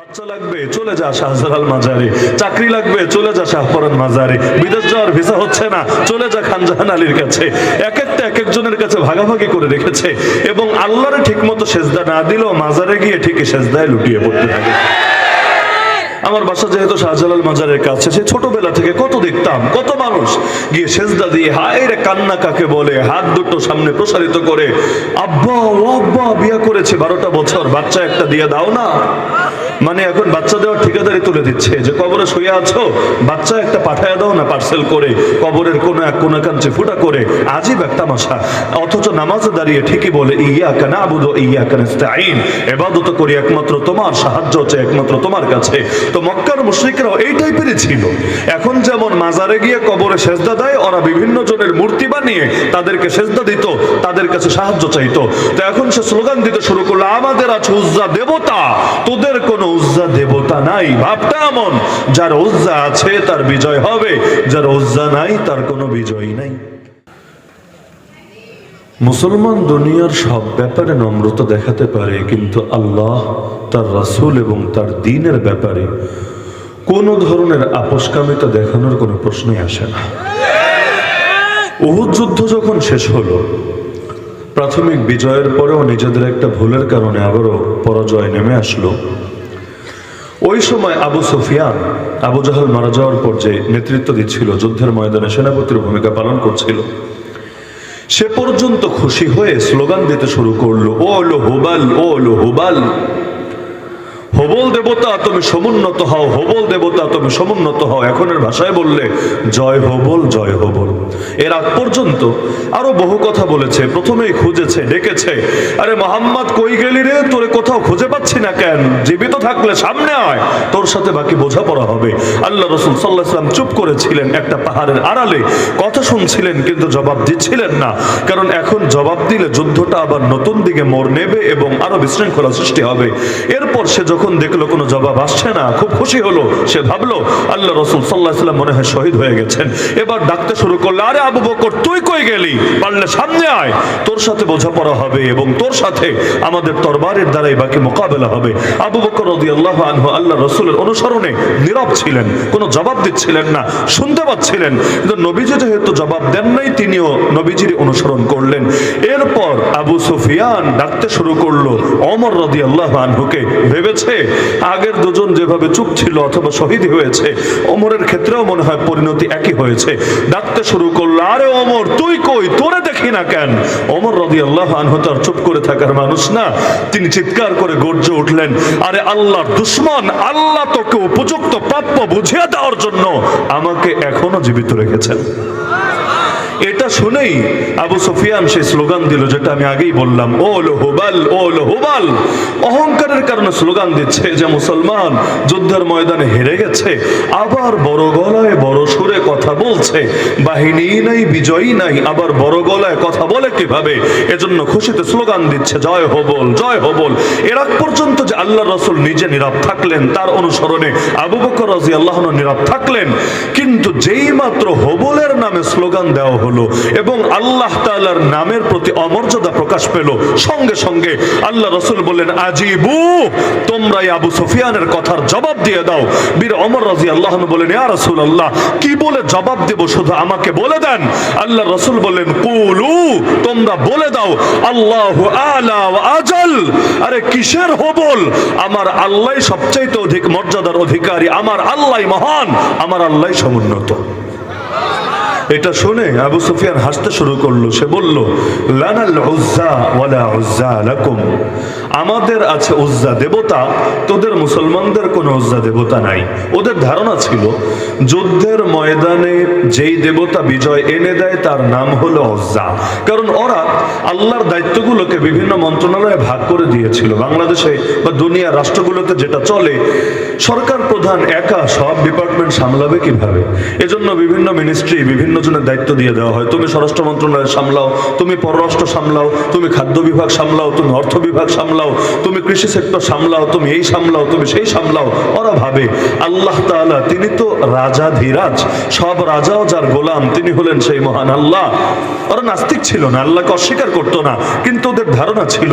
বাচ্চা লাগবে, চলে যা শাহজালাল মাজারে। চাকরি লাগবে, চলে যা শাহপরান মাজারে। বিদেশ যাওয়ার ভিসা হচ্ছে না, চলে যা খানজাহান আলীর কাছে। এক একটা এক একজনের কাছে ভাগাভাগি করে রেখেছে এবং আল্লাহরে ঠিক মতো সেজদা না দিলেও মাজারে গিয়ে ঠিকই সেজদায় লুটিয়ে পড়তে থাকে। আমার বাসা যেহেতু শাহজালাল মাজারের কাছে, সে ছোটবেলা থেকে কত দেখতাম, কত মানুষ গিয়ে সেজদা দিয়ে হায় রে কান্না কাকে বলে, হাত দুটো সামনে প্রসারিত করে, আব্বা ও আব্বা, বিয়া করেছে, বারোটা বছর, বাচ্চা একটা দিয়ে দাও না। মানে এখন বাচ্চা দেওয়ার ঠিকাদারি তুলে দিচ্ছে। যে কবরে শুয়ে আছো, বাচ্চা একটা পাঠায় দাও না পার্সেল করে, কবরের কোনো এক কোনা কাঞ্চে ফুটা করে আজীব এক তামাশা। অথচ নামাজে দাঁড়িয়ে ঠিকই বলে ইয়া কানা আবুদ ইয়া কানাস্তাইন এবাদত করি একমাত্র তোমার, সাহায্য হচ্ছে একমাত্র তোমার কাছে। তো মক্কার মুশরিকরাও এই টাইপেরই ছিল। এখন যেমন মাজারে গিয়ে কবরে সেজদা দেয়, ওরা বিভিন্ন জনের মূর্তি বানিয়ে তাদেরকে সেজদা দিত, তাদের কাছে সাহায্য চাইতো। তো এখন সে স্লোগান দিতে শুরু করল, আমাদের আছে উজ্জা দেবতা, তোদের কোনো উজ্জা দেবতা নাই, ভাবটা এমন, যার উজ্জা আছে তার বিজয় হবে, যার উজ্জা নাই তার কোনো বিজয় নাই। মুসলমান দুনিয়ার সব ব্যাপারে নম্রতা দেখাতে পারে, কিন্তু আল্লাহ তার রাসূল এবং তার দিনের ব্যাপারে কোনো ধরনের আপোষকামিতা দেখানোর কোনো প্রশ্নই আসে না। উহুদ যুদ্ধ যখন শেষ হলো, প্রাথমিক বিজয়ের পরেও নিজেদের একটা ভুলের কারণে আবারও পরাজয় নেমে আসলো। ওই সময় আবু সুফিয়ান আবু জাহাল মারা যাওয়ার পর যে নেতৃত্ব দিচ্ছিল, যুদ্ধের ময়দানে সেনাপতির ভূমিকা পালন করছিল, সে পর্যন্ত খুশি হয়ে স্লোগান দিতে শুরু করল ও লো হোবাল ও লো হোবাল। হবল দেবতা, তুমি সমুন্নত হও। হবল দেবতা, তুমি সমুন্নত হও। এখনের ভাষায় বললে, জয় হবল জয় হবল। এর আগ পর্যন্ত আরও বহু কথা বলেছে, প্রথমেই খুঁজেছে, ডেকেছে। আরে মোহাম্মদ, কই গেলি রে? তোরে কোথাও খুঁজে পাচ্ছি না কেন? জীবিত থাকলে সামনে আয়। তোর সাথে বাকি বোঝাপড়া হবে। আল্লাহ রসুল সাল্লাহ সাল্লাম চুপ করেছিলেন একটা পাহাড়ের আড়ালে। কথা শুনছিলেন, কিন্তু জবাব দিচ্ছিলেন না। কারণ এখন জবাব দিলে যুদ্ধটা আবার নতুন দিকে মোড় নেবে এবং আরও বিশৃঙ্খলা সৃষ্টি হবে। এরপর সে যখন দেখল কোনো জবাব আসছে না। খুব খুশি হলো। সে ভাবলো, আল্লাহ রসুল সাল্লাহ সাল্লাম মনে হয় শহীদ হয়ে গেছেন। এবার ডাকতে শুরু করল, আরে আবু বকর, তুই কই গেলি? পারলে সামনে আয়। তোর সাথে বোঝাপড়া হবে এবং তোর সাথে আমাদের তরবারের দ্বারাই বাকি মোকাবেলা হবে। আবু বকর রদি আল্লাহ আনহু আল্লাহ রসুলের অনুসরণে নীরব ছিলেন, কোনো জবাব দিচ্ছিলেন না, শুনতে পাচ্ছিলেন। কিন্তু নবীজি যেহেতু জবাব দেন নাই, তিনিও নবীজির অনুসরণ করলেন। এরপর আবু সুফিয়ান ডাকতে শুরু করল, অমর রদি আল্লাহ আনহুকে ভেবেছে আগের দুজন যেভাবে চুপ ছিল অথবা শহীদ হয়েছে, ওমরের ক্ষেত্রেও মনে হয় পরিণতি একই হয়েছে। ডাকতে শুরু করল, আরে ওমর, তুই কই? তোরে দেখি না কেন? ওমর রদি আল্লাহ আনহু তার চুপ করে থাকার মানুষ না, তিনি চিৎকার করে গর্জে উঠলেন, আরে আল্লাহর দুশ্মন, আল্লাহ তোকে উপযুক্ত প্রাপ্য বুঝিয়ে দেওয়ার জন্য আমাকে এখনও জীবিত রেখেছেন। এটা শুনেই আবু সুফিয়ান সেই স্লোগান দিল, যেটা আমি আগেই বললাম ওল হোবাল ওল হোবাল। অহংকারের কারণে স্লোগান দিচ্ছে যে মুসলমান যুদ্ধের ময়দানে হেরে গেছে, আবার বড় গলায় বড় সুরে কথা বলছে। বাহিনী নাই, বিজয়ী নাই, আবার বড় গলায় কথা বলে কীভাবে? এজন্য খুশিতে স্লোগান দিচ্ছে, জয় হবল জয় হবল। এর আগ পর্যন্ত যে আল্লাহ রসুল নিজে নীরব থাকলেন, তার অনুসরণে আবু বকর রাজি আল্লাহ নীরব থাকলেন। কিন্তু যেই মাত্র হবলের নামে স্লোগান দেওয়া হলো এবং আল্লাহ তাআলার নামের প্রতি অমর্যাদা প্রকাশ পেল। সঙ্গে সঙ্গে আল্লাহ রসুল বললেন, আজিবু তোমরা এই আবু সুফিয়ানের কথার জবাব দিয়ে দাও। বীর অমর রাজি আল্লাহ বলেন ইয়া রাসূল আল্লাহ কি বলে জবাব দেব শুধু আমাকে বলে দেন? আল্লাহ রসুল বললেন, কুলু, তোমরা বলে দাও, আল্লাহ আলা আজাল। আরে কিসের হবল? আমার আল্লাহ সবচাইতে অধিক মর্যাদার অধিকারী, আমার আল্লাহ মহান, আমার আল্লাহ সমুন্নত। এটা শুনে আবু সুফিয়ান হাসতে শুরু করল। সে বলল, লানাল উজ্জা ওয়ালা উজ্জা লাকুম। আমাদের আছে উজ্জা দেবতা, তোদের মুসলমানদের কোনো উজ্জা দেবতা নাই। ওদের ধারণা ছিল, যুদ্ধের ময়দানে যেই দেবতা বিজয় এনে দেয়, তার নাম হলো উজ্জা। কারণ ওরা আল্লাহর দায়িত্বগুলোকে বিভিন্ন মন্ত্রণালয়ে ভাগ করে দিয়েছিল। বাংলাদেশে বা দুনিয়ার রাষ্ট্রগুলোতে যেটা চলে, সরকার প্রধান একা সব ডিপার্টমেন্ট সামলাবে কীভাবে? এজন্য বিভিন্ন মিনিস্ট্রি, বিভিন্ন জনের দায়িত্ব দিয়ে দেওয়া হয়। তুমি স্বরাষ্ট্র মন্ত্রণালয় সামলাও, তুমি পররাষ্ট্র সামলাও, তুমি খাদ্য বিভাগ সামলাও, তুমি অর্থ বিভাগ সামলাও, তুমি কৃষি সেক্টর সামলাও, তুমি এই সামলাও, তুমি সেই সামলাও, ওরা ভাবে। আল্লাহ তাআলা তিনি তো রাজা ধীরাজ, সব রাজাও যার গোলাম, তিনি হলেন সেই মহান আল্লাহ। ওরা নাস্তিক ছিল না, আল্লাহকে অস্বীকার করতো না, কিন্তু ওদের ধারণা ছিল,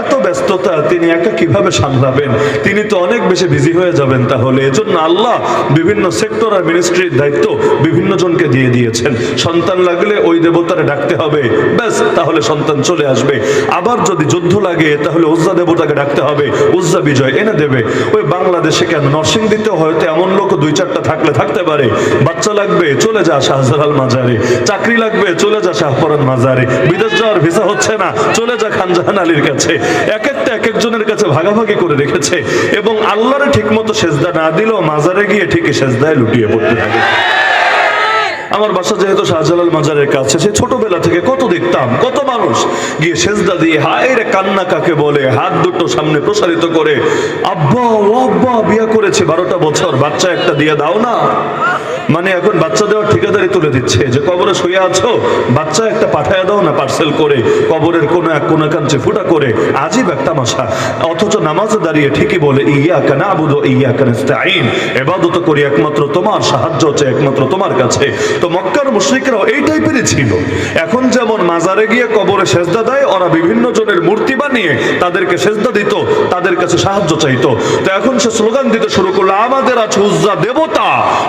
এত ব্যস্ততা তিনি একা কীভাবে সামলাবেন? তিনি তো অনেক বেশি বিজি হয়ে যাবেন তাহলে। এজন্য আল্লাহ বিভিন্ন সেক্টর আর মিনিস্ট্রির দায়িত্ব বিভিন্ন জনকে দিয়ে দিয়েছেন। সন্তান লাগলে ওই দেবতারে ডাকতে হবে। ব্যাস, তাহলে সন্তান চলে আসবে। আবার যদি যুদ্ধ লাগে, তাহলে উজ্জা দেবতাকে ডাকতে হবে। উজ্জা বিজয় এনে দেবে। ওই বাংলাদেশে কেন? নরসিংদীতে হয়তো এমন লোক দুই, চারটা থাকলে থাকতে পারে। বাচ্চা লাগবে, চলে যা শাহজালাল মাজারে। চাকরি লাগবে, চলে যা শাহপরান মাজারে। বিদেশ যাওয়ার ভিসা হচ্ছে না, চলে যা খানজাহান আলীর কাছে। এক একটা এক একজনের কাছে ভাগাভাগি করে রেখেছে। এবং আল্লাহরে ঠিক মতো সেজদা না দিলেও মাজারে গিয়ে ঠিকই সেজদায় লুটিয়ে পড়তে থাকে। আমার বাসা যেহেতু শাহজালাল মাজারের কাছে, সে ছোটবেলা থেকে কত দেখতাম, কত মানুষ গিয়ে সেজদা দিয়ে হায় রে কান্না কাকে বলে, হাত দুটো সামনে প্রসারিত করে, আব্বা, ও আব্বা, বিয়া করেছে বারোটা বছর, বাচ্চা একটা দিয়ে দাও না। মানে এখন বাচ্চা দেওয়ার ঠিকাদারি তুলে দিচ্ছে। যে কবরে শুয়ে আছো, বাচ্চা একটা পাঠায় দাও না পার্সেল করে, কবরের কোনো এক কোনা কাঞ্চে ফুটা করে আজীব এক তামাশা অথচ নামাজে দাঁড়িয়ে ঠিকই বলে ইয়া কানা আবুদো ইয়া কানাস্তাইন এবাদত করি একমাত্র তোমার সাহায্য হচ্ছে একমাত্র তোমার কাছে। তো মক্কার মুশরিকরাও এই টাইপেরই ছিল এখন যেমন মাজারে গিয়ে কবরে সেজদা দেয়, ওরা বিভিন্ন জনের মূর্তি বানিয়ে তাদেরকে সেজদা দিত, তাদের কাছে সাহায্য চাইতো। তো এখন সে স্লোগান দিতে শুরু করল, আমাদের আছে উজ্জা দেবতা,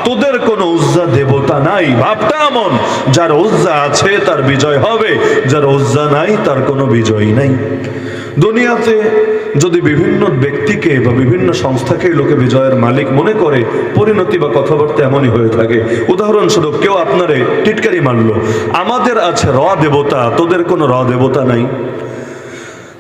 তোদের কোনো উজ্জা দেবতা নাই, ভাবটা এমন। যার উজ্জা আছে, তার বিজয় হবে। যার উজ্জা নাই, তার কোনো বিজয় নাই। দুনিয়াতে যদি বিভিন্ন ব্যক্তিকে বা বিভিন্ন সংস্থাকে লোকে বিজয়ের মালিক মনে করে, পরিণতি বা কথাবার্তা এমনই হয়ে থাকে। উদাহরণস্বরূপ, কেউ আপনারে টিটকারি মানলো আমাদের আছে র দেবতা, তোদের কোনো র দেবতা নাই।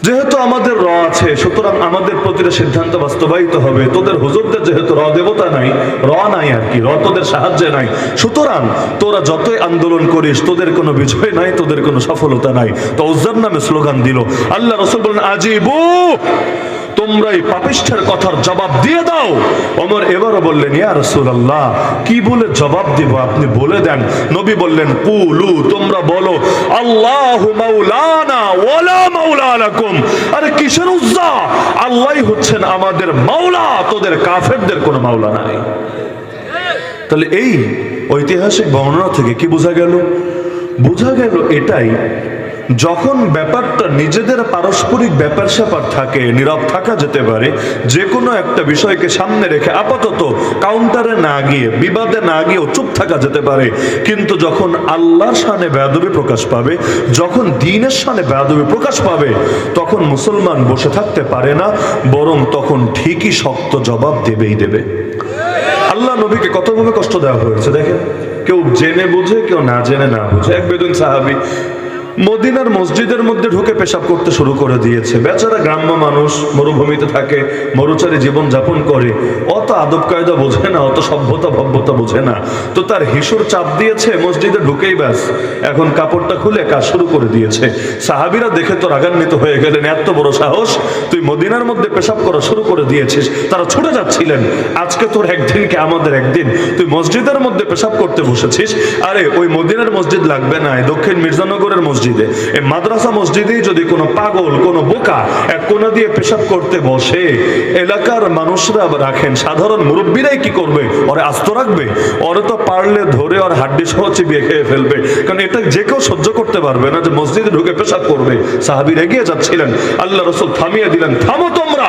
যেহেতু আমাদের র আছে, সুতরাং আমাদের প্রতিটা সিদ্ধান্ত বাস্তবায়িত হবে। তোদের হুজুরদের যেহেতু র দেবতা নাই, র নাই আর কি, র তোদের সাহায্যে নাই। সুতরাং তোরা যতই আন্দোলন করিস, তোদের কোনো বিজয় নাই, তোদের কোনো সফলতা নাই। তো উজ্জার নামে স্লোগান দিল। আল্লাহ রসুল বলেন আজিবু তোমরা এই পাপিষ্ঠের কথার জবাব দিয়ে দাও। অমর এবারও বললেন, ইয়া রাসূলুল্লাহ, কি বলে জবাব দিব? আপনি বলে দেন। নবী বললেন, কুলু, তোমরা বলো, আল্লাহ মাওলানা ওয়ালা মাওলা লাকুম। আরে কিসের উজ্জা? আল্লাহই হচ্ছেন আমাদের মাওলা, তোদের কাফেরদের কোনো মাওলা নাই। তাহলে এই ঐতিহাসিক বর্ণনা থেকে কি বোঝা গেল? বোঝা গেল এটাই যখন ব্যাপারটা নিজেদের পারস্পরিক ব্যাপার স্যাপার থাকে, নীরব থাকা যেতে পারে যে কোনো একটা বিষয়কে সামনে রেখে আপাতত কাউন্টারে না গিয়ে, বিবাদে না গিয়েও চুপ থাকা যেতে পারে। কিন্তু যখন আল্লাহর সানে বেয়াদবি প্রকাশ পাবে, যখন দিনের সানে বেয়াদবি প্রকাশ পাবে, তখন মুসলমান বসে থাকতে পারে না, বরং তখন ঠিকই শক্ত জবাব দেবেই দেবে। আল্লাহ নবীকে কতভাবে কষ্ট দেওয়া হয়েছে দেখেন? কেউ জেনে বুঝে, কেউ না জেনে না বুঝে। এক বেদুন সাহাবি মদিনার মসজিদের মধ্যে ঢুকে পেশাব করতে শুরু করে দিয়েছে। বেচারা গ্রাম্য মানুষ মরুভূমিতে থাকে, মরুচারী জীবন যাপন করে। অত আদব কায়দা বোঝে না, অত সভ্যতা ভব্যতা বোঝে না। তো তার হিসুর চাপ দিয়েছে, মসজিদে ঢুকেই ব্যাস। এখন কাপড়টা খুলে কাজ শুরু করে দিয়েছে। সাহাবিরা দেখে তো রাগান্বিত হয়ে গেলেন, এত বড় সাহস, তুই মদিনার মধ্যে পেশাব করা শুরু করে দিয়েছিস। তারা ছুটে যাচ্ছিলেন, আজকে তোর একদিনকে আমাদের একদিন। তুই মসজিদের মধ্যে পেশাব করতে বসেছিস? আরে, ওই মদিনার মসজিদ লাগবে না দক্ষিণ মির্জানগরের মসজিদে এই মাদ্রাসা মসজিদেই যদি কোনো পাগল, কোনো বোকা এক কোনা দিয়ে পেশাব করতে বসে, এলাকার মানুষরা রাখেন। সাধারণ মুরব্বীরাই কি করবে? ওরে আস্ত রাখবে? ওরে তো পারলে ধরে ওর হাড্ডি সহ চিবিয়ে খেয়ে ফেলবে। কারণ এটা যে কেউ সহ্য করতে পারবে না যে মসজিদে ঢুকে পেশাব করবে। সাহাবির এগিয়ে যাচ্ছিলেন। আল্লাহ রসুল থামিয়ে দিলেন, থামো তোমরা!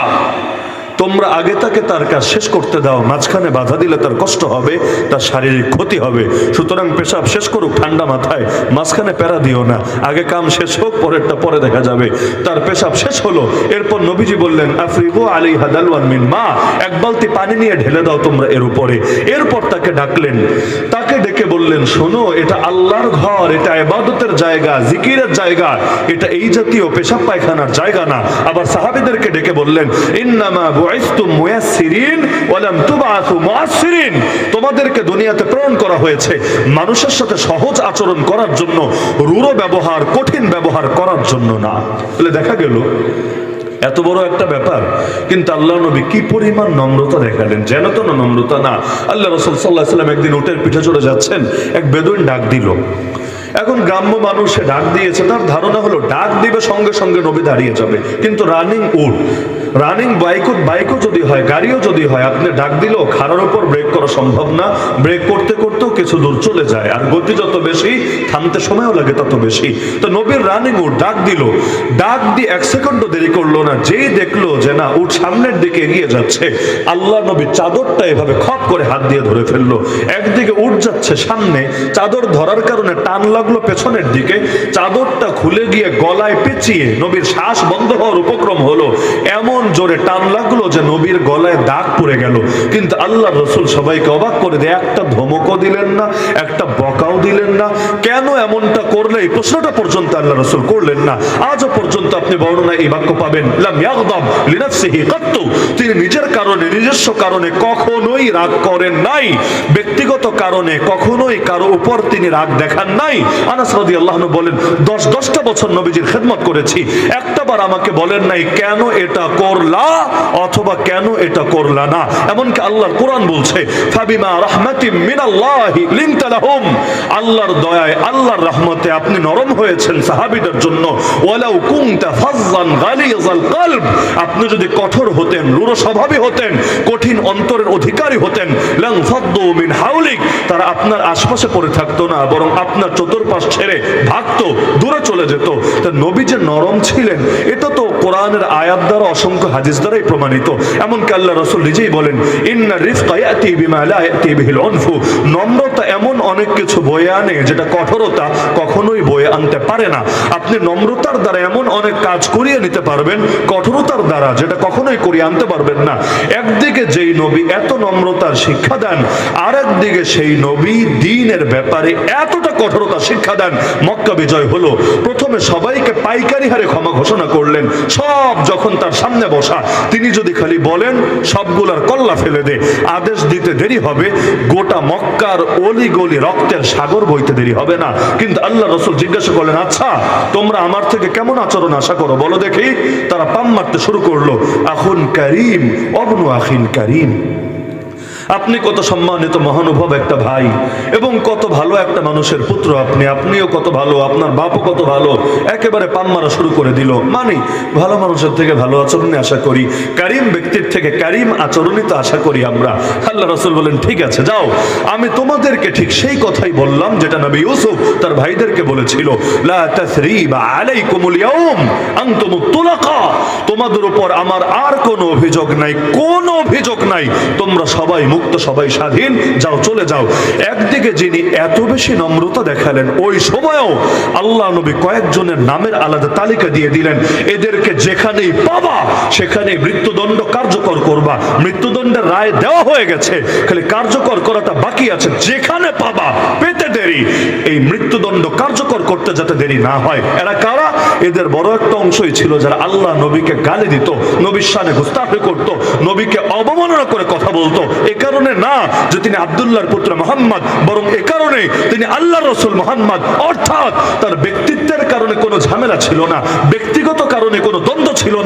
তোমরা আগে তাকে তার কাজ শেষ করতে দাও, মাঝখানে বাধা দিলে তার কষ্ট হবে, তার শারীরিক ক্ষতি হবে। সুতরাং পেশাব শেষ করুক ঠান্ডা মাথায়, মাঝখানে প্যারা দিও না। আগে কাম শেষ হোক, পরেরটা পরে দেখা যাবে। তার পেশাব শেষ হলো। এরপর নবীজি বললেন, আফরিগো আলী হাদালওয়ান মিন মা। এক বালতি পানি নিয়ে ঢেলে দাও তোমরা এর উপরে। এরপর তাকে ডাকলেন। তাকে ডেকে বললেন, শোনো, এটা আল্লাহর ঘর, এটা এবাদতের জায়গা, জিকিরের জায়গা, এটা এই জাতীয় পেশাব পায়খানার জায়গা না। আবার সাহাবিদেরকে ডেকে বললেন, ইন্নামা বুইসতুম মুয়াসসিরিন ওয়া লাম তুবআসু মুআসসিরিন তোমাদেরকে দুনিয়াতে প্রেরণ করা হয়েছে মানুষের সাথে সহজ আচরণ করার জন্য, রূঢ় ব্যবহার, কঠিন ব্যবহার করার জন্য না। তাহলে দেখা গেল এত বড় একটা ব্যাপার। কিন্তু আল্লাহ নবী কি পরিমাণ নম্রতা দেখালেন? যেন তো না নম্রতা না। আল্লাহ রসুল সাল্লাহ সাল্লাম একদিন উটের পিঠে চড়ে যাচ্ছেন, এক বেদুইন ডাক দিল। এখন গ্রাম্য মানুষে ডাক দিয়েছে, তার ধারণা হলো, ডাক দিবে সঙ্গে সঙ্গে নবী দাঁড়িয়ে যাবে। কিন্তু রানিং উড রানিং বাইকও বাইকও যদি হয়, গাড়িও যদি হয়, আপনি ডাক দিলেও খাড়ার উপর ব্রেক করা সম্ভব না। ব্রেক করতে করতেও কিছু দূর চলে যায়। আর গতি যত বেশি, থামতে সময়ও লাগে তত বেশি। তো নবীর রানিং উড ডাক দিল। ডাক দিয়ে এক সেকেন্ডও দেরি করল না। যেই দেখল যে না, উঠ সামনের দিকে এগিয়ে যাচ্ছে, আল্লাহ নবী চাদরটা এভাবে খপ করে হাত দিয়ে ধরে ফেলল। একদিকে উঠ যাচ্ছে সামনে, চাদর ধরার কারণে টান লাগল পেছনের দিকে। চাদরটা খুলে গিয়ে গলায় পেঁচিয়ে নবীর শ্বাস বন্ধ হওয়ার উপক্রম হলো। জোরে টান লাগল যে নবীর গলায় দাগ পড়ে গেল। কিন্তু আল্লাহ রসুল সবাইকে অবাক করে দিয়ে, একটা ধমকও দিলেন না, একটা বকাও দিলেন না। কেন এমনটা করলে? এই প্রশ্নটা পর্যন্ত আল্লাহ রসুল করলেন না। আজও পর্যন্ত আপনি বর্ণনায় এই বাক্য পাবেন তিনি নিজের কারণে, নিজস্ব কারণে কখনোই রাগ করেন নাই। ব্যক্তিগত কারণে কখনোই কারও উপর তিনি রাগ দেখান নাই। আনাস রাদিয়াল্লাহু আনহু বলেন 10 দশটা বছর নবীজির খেদমত করেছি। একটাবার আমাকে বলেন নাই, কেন এটা করলা অথবা কেন এটা করলা না? এমনকি আল্লাহর কোরআন বলছে মিনাল্লাহি আল্লাহর দয়ায়, আল্লাহর রহমতে আপনি নরম হয়েছেন সাহাবীদের জন্য। আপনি যদি কঠোর হতেন, রূঢ় স্বভাবী হতেন, কঠিন অন্তরের অধিকারী হতেন মিন হাউলিক, তারা আপনার আশপাশে পড়ে থাকতো না, বরং আপনার চতুর্পাশ ছেড়ে ভাগতো চলে যেত। তা নবী যে নরম ছিলেন, এটা তো কোরআনের আয়াত দ্বারা অসংখ্য হাদিস দ্বারাই প্রমাণিত। এমনকি আল্লাহ রসুল নিজেই বলেন, ইন্না রিফকা ইয়াতি বিমা লা ইয়াতি বিহিল উনফু নম্রতা এমন অনেক কিছু বয়ে আনে যেটা কঠোরতা কখনোই বয়ে আনতে পারে না। আপনি নম্রতার দ্বারা এমন অনেক কাজ করিয়ে নিতে পারবেন, কঠোরতার দ্বারা যেটা কখনোই করিয়ে আনতে পারবেন না। একদিকে যেই নবী এত নম্রতার শিক্ষা দেন আর একদিকে সেই নবী দিনের ব্যাপারে এতটা কঠোরতা শিক্ষা দেন, মক্কা বিজয় হলো। প্রথমে সবাইকে পাইকারি হারে ক্ষমা ঘোষণা করলেন। সব যখন তার সামনে বসা, তিনি যদি খালি বলেন, সবগুলার কল্লা ফেলে দে। আদেশ দিতে দেরি হবে, গোটা মক্কার অলি গলি রক্তের সাগর বইতে দেরি হবে না। কিন্তু আল্লাহ রসুল জিজ্ঞাসা করলেন আচ্ছা তোমরা আমার থেকে কেমন আচরণ আশা করো? বলো দেখি। তারা পাম মারতে শুরু করল, আখুন করিম, অবনু আখিন করিম। আপনি কত সম্মানিত মহানুভব একটা ভাই এবং কত ভালো একটা মানুষের পুত্র আপনি, আপনিও কত ভালো, আপনার বাপও কত ভালো, একেবারে পান মারা শুরু করে দিল। মানে ভালো মানুষের থেকে ভালো আচরণে আশা করি, কারিম ব্যক্তির থেকে কারিম আচরণই তো আশা করি আমরা। আল্লাহ রসুল বলেন, ঠিক আছে, যাও। আমি তোমাদেরকে ঠিক সেই কথাই বললাম যেটা নবী ইউসুফ তার ভাইদেরকে বলেছিল। তোমাদের উপর আমার আর কোনো অভিযোগ নাই, কোনো অভিযোগ নাই। তোমরা সবাই মুক্ত, সবাই স্বাধীন। যাও, চলে যাও। একদিকে যিনি এত বেশি নম্রতা দেখালেন, ওই সময়ও আল্লাহ নবী কয়েকজনের নামের আলাদা তালিকা দিয়ে দিলেন। এদেরকে যেখানেই পাবা সেখানে মৃত্যুদণ্ড কার্যকর করবা। মৃত্যুদণ্ডের রায় দেওয়া হয়ে গেছে। খালি কার্যকর করাটা বাকি আছে। যেখানে পাবা, পেতে দেরি। এই মৃত্যুদণ্ড কার্যকর করতে যাতে দেরি না হয়। এরা কারা? এদের বড় একটা অংশই ছিল যারা আল্লাহ নবীকে গালি দিত, নবীর সানে গুস্তাফি করত, নবীকে অবমাননা করে কথা বলতো। এ কারণে না যে তিনি আবদুল্লাহর পুত্র মোহাম্মদ, বরং এ কারণে তিনি আল্লাহ রসুল মোহাম্মদ। অর্থাৎ তার ব্যক্তিত্বের কারণে কোনো ঝামেলা ছিল না, ব্যক্তিগত কারণে কোনো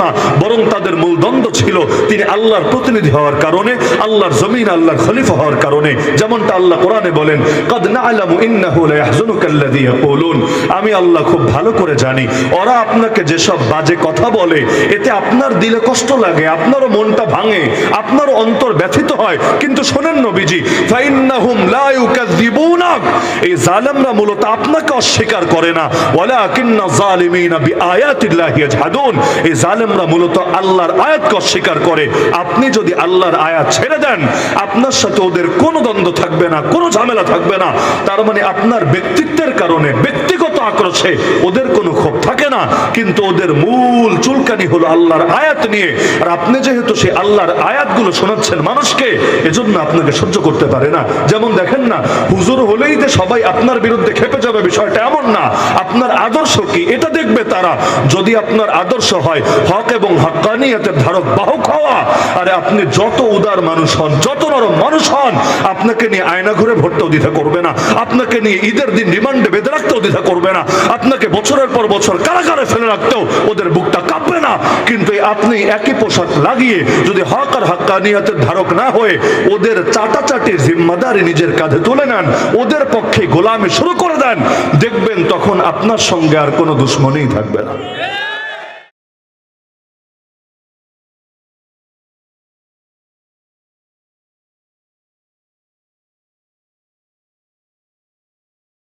না, বরং তাদের মূল দ্বন্দ্ব ছিল তিনি আল্লাহর প্রতিনিধি হওয়ার কারণে, আল্লাহর জমিন, আল্লাহর খলিফা হওয়ার কারণে। যেমনটা আল্লাহ কোরআনে বলেন, কদ না'লামু ইন্নাহু লা ইয়াহজুনুকা আল্লাযী ইয়াকুলুন। আমি আল্লাহ খুব ভালো করে জানি, ওরা আপনাকে যেসব বাজে কথা বলে, এতে আপনার দিলে কষ্ট লাগে, আপনারও মনটা ভাঙে, আপনারও অন্তর ব্যথিত হয়। কিন্তু শোনেন নবীজি, ফাইন্নাহুম লা ইউকাযযিবুনাক এই জালেমরা মূলত আপনাকে অস্বীকার করে না। ওয়ালাকিন্না যালিমিনা বিআয়াতিল্লাহি ইয়াজহাদুন। এই জালেমরা মূলত আল্লাহর আয়াতকে অস্বীকার করে। আপনি যদি আল্লাহর আয়াত ছেড়ে দেন, আপনার সাথে ওদের কোনো দ্বন্দ্ব থাকবে না, কোনো ঝামেলা থাকবে না। তার মানে আপনার ব্যক্তিত্বের কারণে, ব্যক্তিগত আক্রোশে ওদের কোনো ক্ষোভ থাকে না, কিন্তু ওদের মূল চুলকানি হলো আল্লাহর আয়াত নিয়ে। আর আপনি যেহেতু সেই আল্লাহর আয়াতগুলো শোনাচ্ছেন মানুষকে, এজন্য আপনাকে সহ্য করতে পারে না। যেমন দেখেন না, হুজুর হলেই যে সবাই আপনার বিরুদ্ধে খেপে যাবে, বিষয়টা এমন না। আপনার আদর্শ কি? এটা দেখবে তারা। যদি আপনার আদর্শ হয়, হক এবং হকানিয়তের ধারক বাহক হওয়া, আর আপনি যত উদার মানুষ হন, যত নরম মানুষ হন, আপনাকে নিয়ে আয়না ঘুরে ভরতেও দ্বিধা করবে না। আপনাকে নিয়ে ঈদের দিন রিমান্ডে বেঁধে রাখতেও দ্বিধা না। আপনাকে বছরের পর বছর কারাগারে ফেলে রাখতেও ওদের বুকটা কাঁপবে না। কিন্তু আপনি একই পোশাক লাগিয়ে যদি হক আর হাক্কানিয়াতের ধারক না হয়ে ওদের চাটা চাটাচাটির জিম্মাদারি নিজের কাঁধে তুলে নেন, ওদের পক্ষে গোলামি শুরু করে দেন, দেখবেন তখন আপনার সঙ্গে আর কোনো দুশ্মনেই থাকবে না।